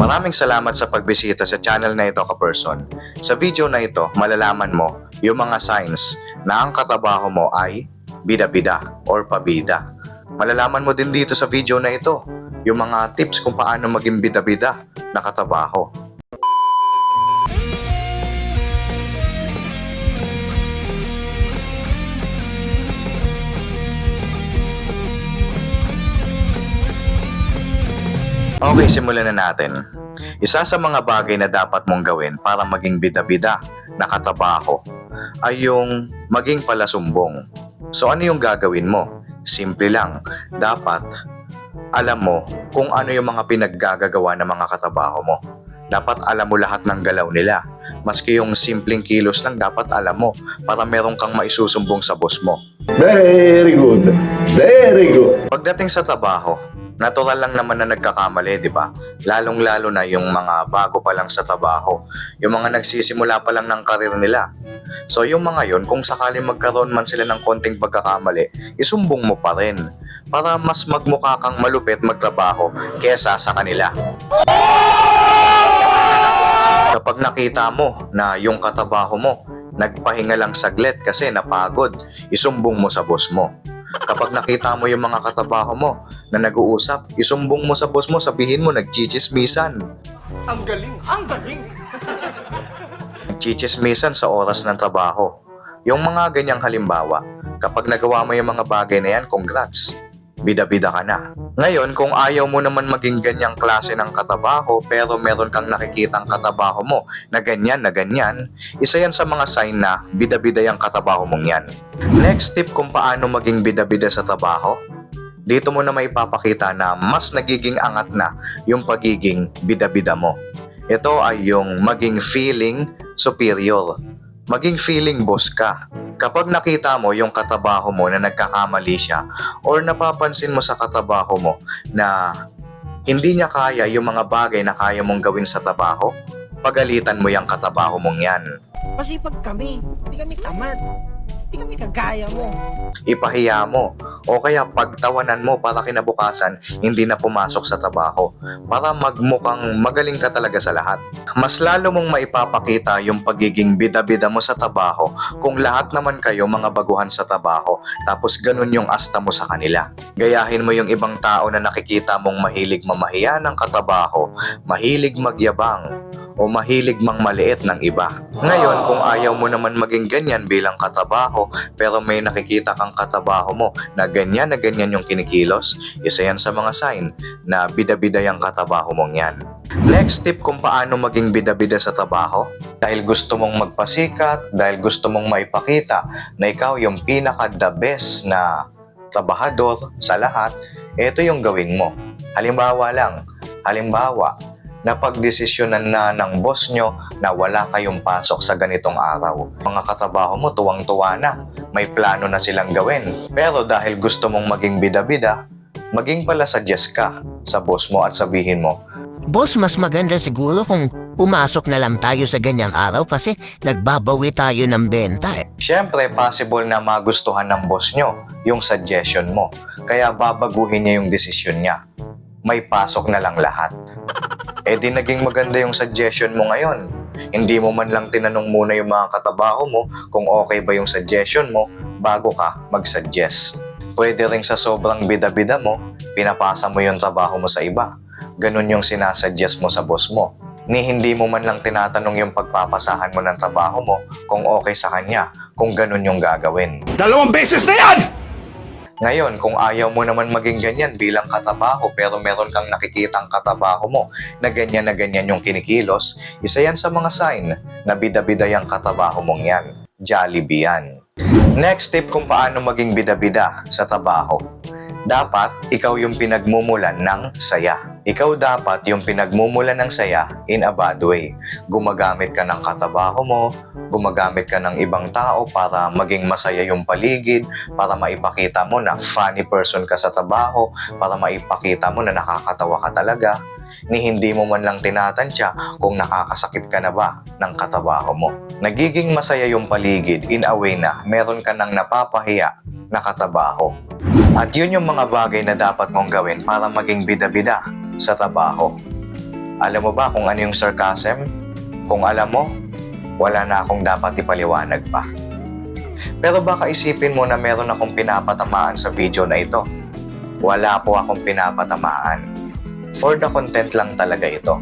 Maraming salamat sa pagbisita sa channel na ito ka-person. Sa video na ito, malalaman mo yung mga signs na ang katabaho mo ay bida-bida or pabida. Malalaman mo din dito sa video na ito yung mga tips kung paano maging bida-bida na katabaho. Okay, simulan na natin. Isa sa mga bagay na dapat mong gawin para maging bida-bida na katabaho ay yung maging palasumbong. So ano yung gagawin mo? Simple lang. Dapat alam mo kung ano yung mga pinaggagagawa ng mga katabaho mo. Dapat alam mo lahat ng galaw nila. Maski yung simpleng kilos lang dapat alam mo para meron kang maisusumbong sa boss mo. Very good. Very good. Pagdating sa trabaho, natural lang naman na nagkakamali, di ba? Lalong-lalo na yung mga bago pa lang sa trabaho, yung mga nagsisimula pa lang ng karir nila. So yung mga yon, kung sakaling magkaroon man sila ng konting pagkakamali, isumbong mo pa rin para mas magmukha kang malupit magtrabaho kesa sa kanila. Kapag nakita mo na yung katabaho mo nagpahinga lang saglit kasi napagod, isumbong mo sa boss mo. Kapag nakita mo yung mga katabaho mo na nag-uusap, isumbong mo sa boss mo, sabihin mo nagchichismisan. Ang galing! Ang galing! Nagchichismisan sa oras ng trabaho. Yung mga ganyang halimbawa, kapag nagawa mo yung mga bagay na yan, congrats. Bida-bida ka na. Ngayon, kung ayaw mo naman maging ganyang klase ng katabaho pero meron kang nakikitang katabaho mo na ganyan na ganyan, isa yan sa mga sign na bida-bida yung katabaho mong yan. Next tip kung paano maging bida-bida sa trabaho, dito mo na may papakita na mas nagiging angat na yung pagiging bida-bida mo. Ito ay yung maging feeling superior. Maging feeling boss ka. Kapag nakita mo yung katabaho mo na nagkakamali siya or napapansin mo sa katabaho mo na hindi niya kaya yung mga bagay na kaya mong gawin sa trabaho, pagalitan mo yung katabaho mong yan. Masipag kami. Hindi kami tamad. Hindi kami kagaya mo. ipahiya mo o kaya pagtawanan mo para kinabukasan hindi na pumasok sa trabaho para magmukhang magaling ka talaga sa lahat. Mas lalo mong maipapakita yung pagiging bida-bida mo sa trabaho kung lahat naman kayo mga baguhan sa trabaho tapos ganun yung asta mo sa kanila. Gayahin mo yung ibang tao na nakikita mong mahilig mamahiya ng katabaho, mahilig magyabang, o mahilig mang maliit ng iba. Ngayon, kung ayaw mo naman maging ganyan bilang katabaho, pero may nakikita kang katabaho mo na ganyan na ganyan yung kinikilos, isa yan sa mga sign na bida-bida yung katabaho mong yan. Next tip kung paano maging bida-bida sa trabaho, dahil gusto mong magpasikat, dahil gusto mong maipakita na ikaw yung pinaka-the best na trabahador sa lahat, ito yung gawin mo. Halimbawa lang, halimbawa, napagdesisyonan na ng boss nyo na wala kayong pasok sa ganitong araw. Mga katrabaho mo tuwang-tuwa na, may plano na silang gawin. Pero dahil gusto mong maging bida-bida, maging pala suggest ka sa boss mo at sabihin mo, Boss, mas maganda siguro kung pumasok na lang tayo sa ganyang araw kasi nagbabawi tayo ng benta eh. Siyempre, possible na magustuhan ng boss nyo yung suggestion mo. Kaya babaguhin niya yung desisyon niya. May pasok na lang lahat. Eh di naging maganda yung suggestion mo ngayon. Hindi mo man lang tinanong muna yung mga katabaho mo kung okay ba yung suggestion mo bago ka mag-suggest. Pwede ring sa sobrang bida-bida mo, pinapasa mo yung trabaho mo sa iba. Ganun yung sinasuggest mo sa boss mo. Ni hindi mo man lang tinatanong yung pagpapasahan mo ng trabaho mo kung okay sa kanya, kung ganun yung gagawin. Dalawang beses na yan! Ngayon, kung ayaw mo naman maging ganyan bilang katabaho pero meron kang nakikitang katabaho mo na ganyan na ganyan yung kinikilos, isa yan sa mga sign na bida-bida yung katabaho mong yan. Jollibee yan. Next tip kung paano maging bida-bida sa trabaho. Dapat ikaw yung pinagmumulan ng saya. Ikaw dapat yung pinagmumulan ng saya in a bad way. Gumagamit ka ng katabaho mo, gumagamit ka ng ibang tao para maging masaya yung paligid, para maipakita mo na funny person ka sa trabaho, para maipakita mo na nakakatawa ka talaga, ni hindi mo man lang tinatansya kung nakakasakit ka na ba ng katabaho mo. Nagiging masaya yung paligid in a way na meron ka ng napapahiya na katabaho. At yun yung mga bagay na dapat mong gawin para maging bida-bida sa trabaho. Alam mo ba kung ano yung sarcasm? Kung alam mo, wala na akong dapat ipaliwanag pa. Pero baka isipin mo na meron akong pinapatamaan sa video na ito. Wala po akong pinapatamaan. For the content lang talaga ito.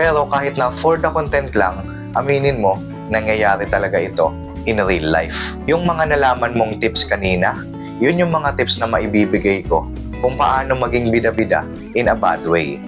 Pero kahit na for the content lang, aminin mo, nangyayari talaga ito in real life. Yung mga nalaman mong tips kanina, yun yung mga tips na maibibigay ko kung paano maging bida-bida in a bad way.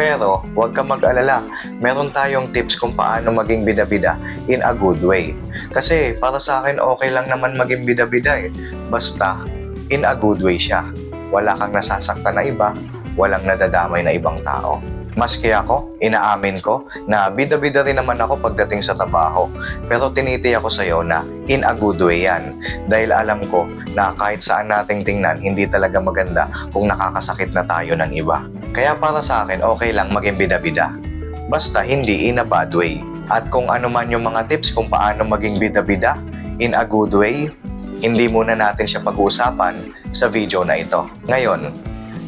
Pero huwag ka mag-alala, meron tayong tips kung paano maging bida-bida in a good way. Kasi para sa akin okay lang naman maging bida-bida eh. Basta in a good way siya. Wala kang nasasaktan na iba, walang nadadamay na ibang tao. Maski ako, inaamin ko na bida-bida rin naman ako pagdating sa trabaho. Pero tiniti ako sa'yo na in a good way yan. Dahil alam ko na kahit saan nating tingnan, hindi talaga maganda kung nakakasakit na tayo ng iba. Kaya para sa akin, okay lang maging bida-bida. Basta hindi in a bad way. At kung ano man yung mga tips kung paano maging bida-bida in a good way, hindi muna natin siya pag-uusapan sa video na ito. Ngayon,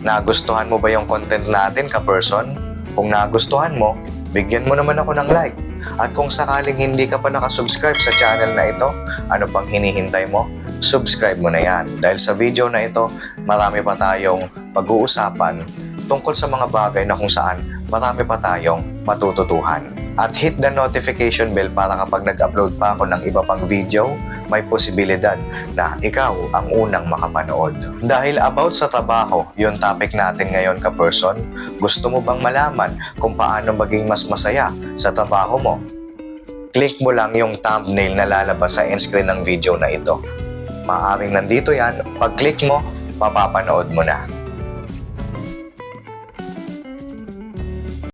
nagustuhan mo ba yung content natin ka-person? Kung nagustuhan mo, bigyan mo naman ako ng like. At kung sakaling hindi ka pa nakasubscribe sa channel na ito, ano pang hinihintay mo? Subscribe mo na yan. Dahil sa video na ito, marami pa tayong pag-uusapan tungkol sa mga bagay na kung saan marami pa tayong matututuhan. At hit the notification bell para kapag nag-upload pa ako ng iba pang video, may posibilidad na ikaw ang unang makapanood. Dahil about sa trabaho, yung topic natin ngayon ka-person, gusto mo bang malaman kung paano maging mas masaya sa trabaho mo? Click mo lang yung thumbnail na lalabas sa end screen ng video na ito. Maaring nandito yan, pag-click mo, mapapanood mo na.